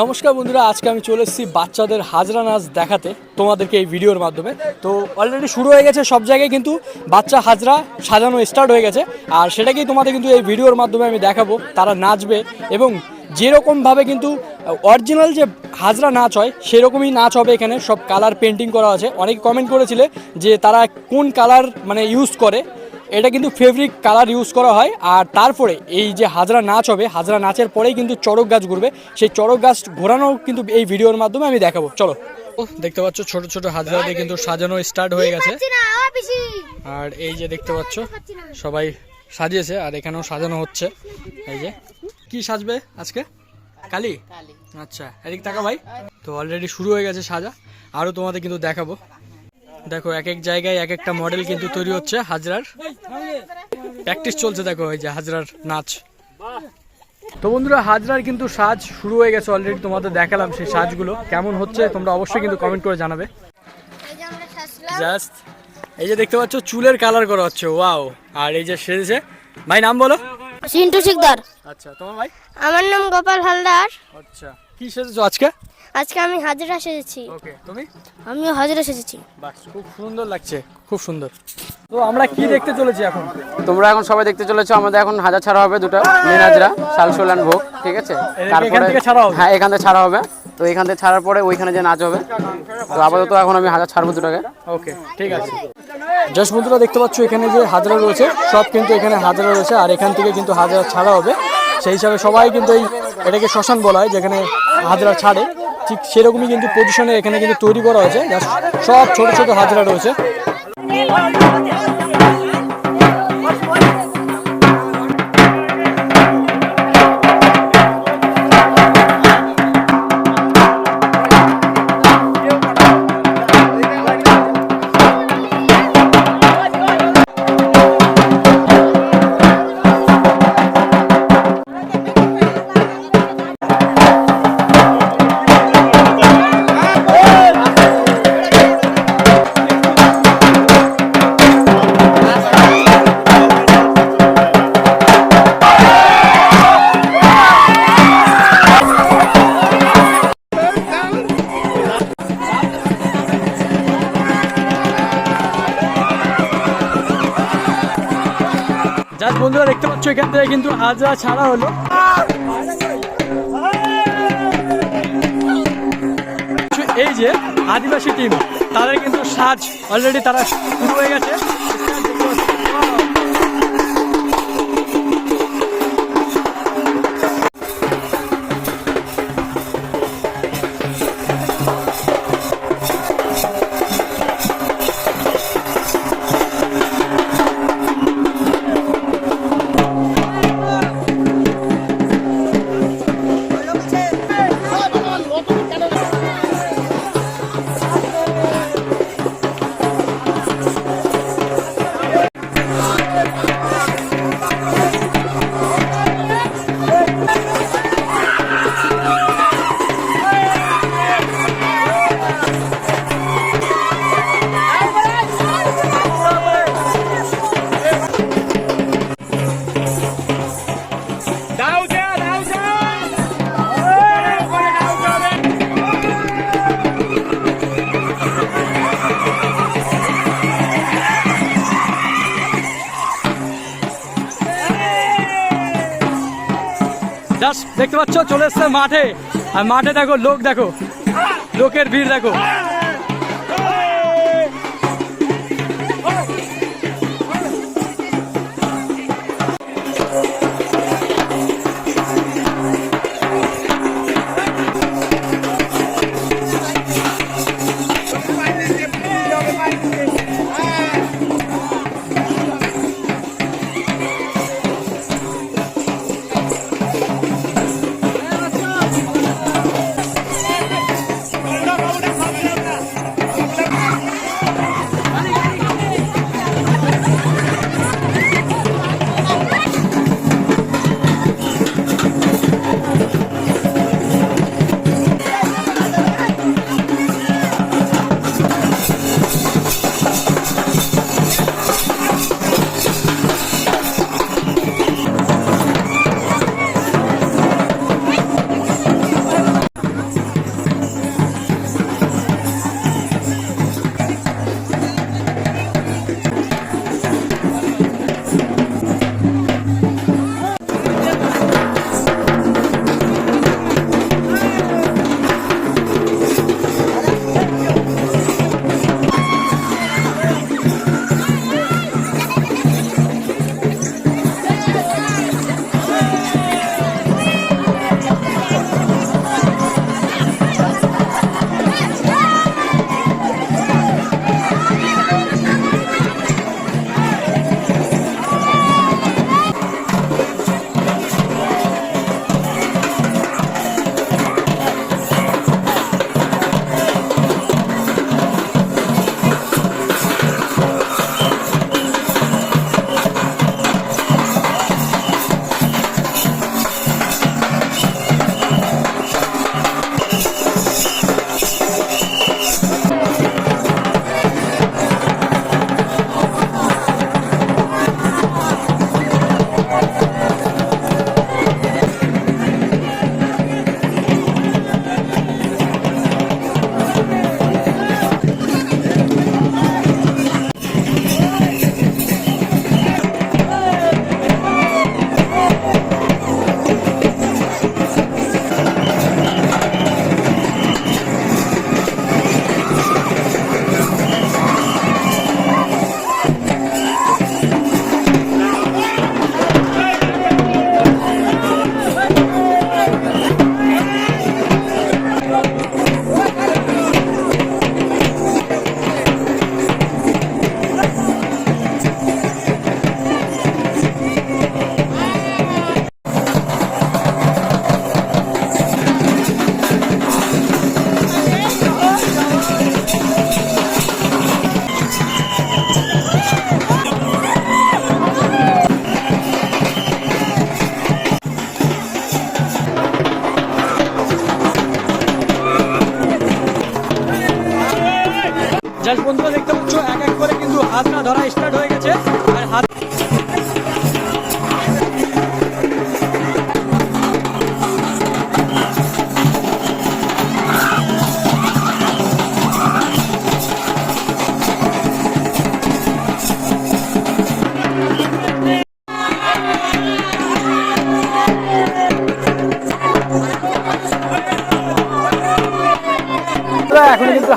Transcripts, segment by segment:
নমস্কার বন্ধুরা, আজকে আমি চলে এসেছি বাচ্চাদের হাজরা নাচ দেখাতে, তোমাদেরকে এই ভিডিওর মাধ্যমে। তো অলরেডি শুরু হয়ে গেছে সব জায়গায় কিন্তু বাচ্চা হাজরা সাজানো স্টার্ট হয়ে গেছে, আর সেটাকেই তোমাদের কিন্তু এই ভিডিওর মাধ্যমে আমি দেখাবো, তারা নাচবে এবং যেরকমভাবে কিন্তু অরিজিনাল যে হাজরা নাচ হয়, সেরকমই নাচ হবে এখানে, সব কালার পেন্টিং করা আছে। অনেকে কমেন্ট করেছিলে যে তারা কোন কালার মানে ইউজ করে এটা কিন্তু ফেব্রিক কালার ইউজ করা হয়। আর তারপরে এই যে হাজরা নাচ হবে হাজরা নাচের পরেই কিন্তু চড়ক গাছ ঘুরবে। সেই চড়ক গাছ ঘোরানো কিন্তু এই ভিডিওর মাধ্যমে আমি দেখাবো। চলো। দেখতে পাচ্ছ ছোট ছোট হাজরা দিয়ে কিন্তু সাজানো স্টার্ট হয়ে গেছে। আর এই যে দেখতে পাচ্ছ সবাই সাজিয়েছে আর এখানেও সাজানো হচ্ছে। এই যে কি সাজবে আজকে? কালি? আচ্ছা এদিক টাকা ভাই। তো অলরেডি শুরু হয়ে গেছে সাজা। আরও তোমাদের কিন্তু দেখাবো। দেখো এক এক জায়গায় এক একটা মডেল কিন্তু তৈরি হচ্ছে হাজরার। প্র্যাকটিস চলছে দেখো এই যে হাজরার নাচ। তো বন্ধুরা হাজরার কিন্তু সাজ শুরু হয়ে গেছে অলরেডি তোমাদের দেখালাম সেই সাজগুলো। কেমন হচ্ছে তোমরা অবশ্যই কিন্তু কমেন্ট করে জানাবে। জাস্ট এই যে দেখতে পাচ্ছ চুলের কালার করা হচ্ছে ওয়াও আর এই যে সেজেছে ভাই নাম বলো। সিন্টু শিকদার আচ্ছা তোমার ভাই? আমার নাম গোপাল হালদার। আচ্ছা কি সেজেছো আজকে? আজকে আমি হাজিরা সেজেছি। ওকে তুমি? আমিও হাজিরা সেজেছি। বাস খুব সুন্দর লাগছে খুব সুন্দর। তো আমরা কি দেখতে চলেছি এখন? তোমরা এখন সবাই দেখতে চলেছো আমাদের এখন হাজার ছাড়া হবে দুটো মেন হাজরা শালসোলান ভোগ ঠিক আছে? এখান থেকে ছাড়া হ্যাঁ এখান থেকে ছাড়া হবে। তো এখান থেকে ছাড়ার পরে ওইখানে যে নাচ হবে তো আপাতত এখন আমি হাজার ছাড়বো দুটাকে। ওকে ঠিক আছে। জাস্ট বন্ধুরা দেখতে পাচ্ছ এখানে যে হাজরা রয়েছে সব কিন্তু এখানে হাজরা রয়েছে আর এখান থেকে কিন্তু হাজরা ছাড়া হবে। সেই হিসাবে সবাই কিন্তু এই এটাকে শ্মশান বলা হয় যেখানে হাজরা ছাড়ে। ঠিক সেরকমই কিন্তু পজিশনে এখানে কিন্তু তৈরি করা হয়েছে। সব ছোট ছোট হাজরা রয়েছে। জাস্ট বন্ধুরা দেখতে পাচ্ছ, এখান থেকে কিন্তু হাজরা ছাড়া হলো। এই যে আদিবাসী টিম তাদের কিন্তু সাজ অলরেডি তারা শুরু হয়ে গেছে। দেখতে পাচ্ছ চলে এসছে মাঠে। আর মাঠে দেখো লোক দেখো। লোকের ভিড় দেখো।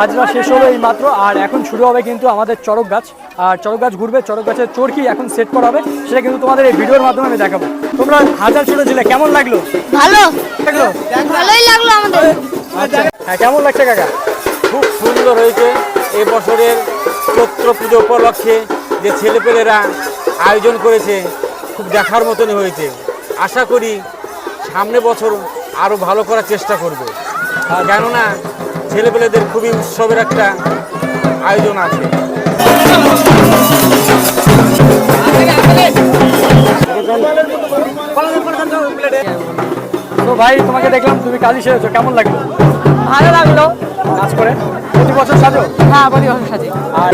হাজরা শেষ হলো এই মাত্র আর এখন শুরু হবে কিন্তু আমাদের চড়ক গাছ। আর চড়ক গাছ ঘুরবে চড়ক গাছের চরকি এখন সেট করা হবে সেটা কিন্তু তোমাদের এই ভিডিওর মাধ্যমে আমি দেখাবো। তোমরা হাজার ছুটেছিলে কেমন লাগল? ভালো। লাগল? ভালোই লাগল আমাদের। আচ্ছা হ্যাঁ কেমন লাগছে কাকা? খুব সুন্দর হয়েছে এ বছরের চৈত্র পুজো উপলক্ষে যে ছেলেপেলেরা আয়োজন করেছে খুব দেখার মতনই হয়েছে। আশা করি সামনে বছর আরও ভালো করার চেষ্টা করবে। আর কেননা ছেলেপেলেদের খুবই উৎসবের একটা আয়োজন আছে। তো ভাই তোমাকে দেখলাম তুমি কাজই সেরেছো কেমন লাগল? ভালো লাগল। কাজ করে? প্রতি বছর সাজো? হ্যাঁ প্রতি বছর সাজে। আর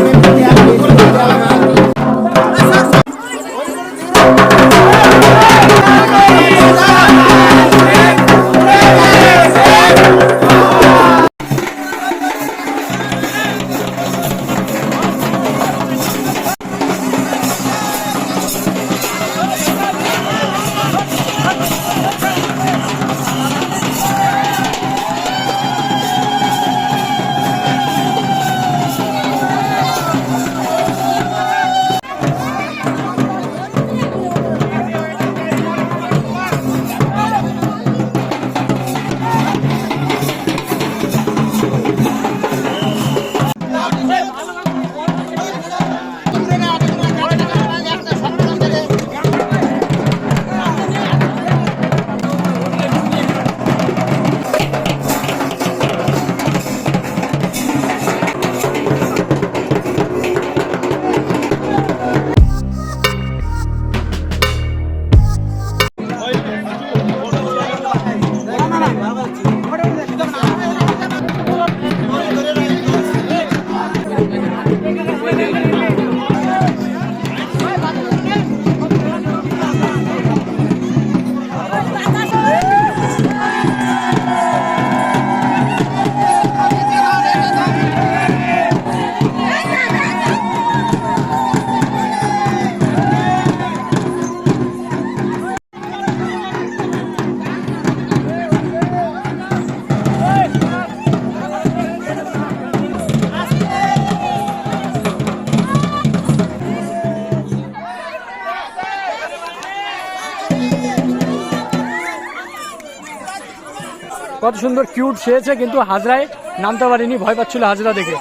কত সুন্দর কিউট সেয়েছে কিন্তু হাজরায় নামতে পারিনি ভয় পাচ্ছিল হাজরা দেখে।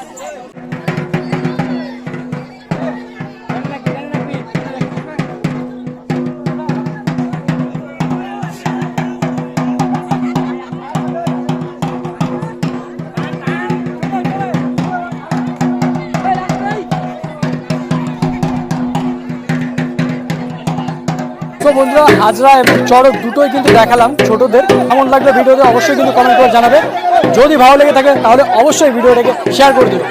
হাজরা এবং চড়ক দুটোই কিন্তু দেখালাম ছোটদের। কেমন লাগল ভিডিওতে অবশ্যই কিন্তু কমেন্ট করে জানাবে। যদি ভালো লেগে থাকে তাহলে অবশ্যই ভিডিওটাকে শেয়ার করে দেবে।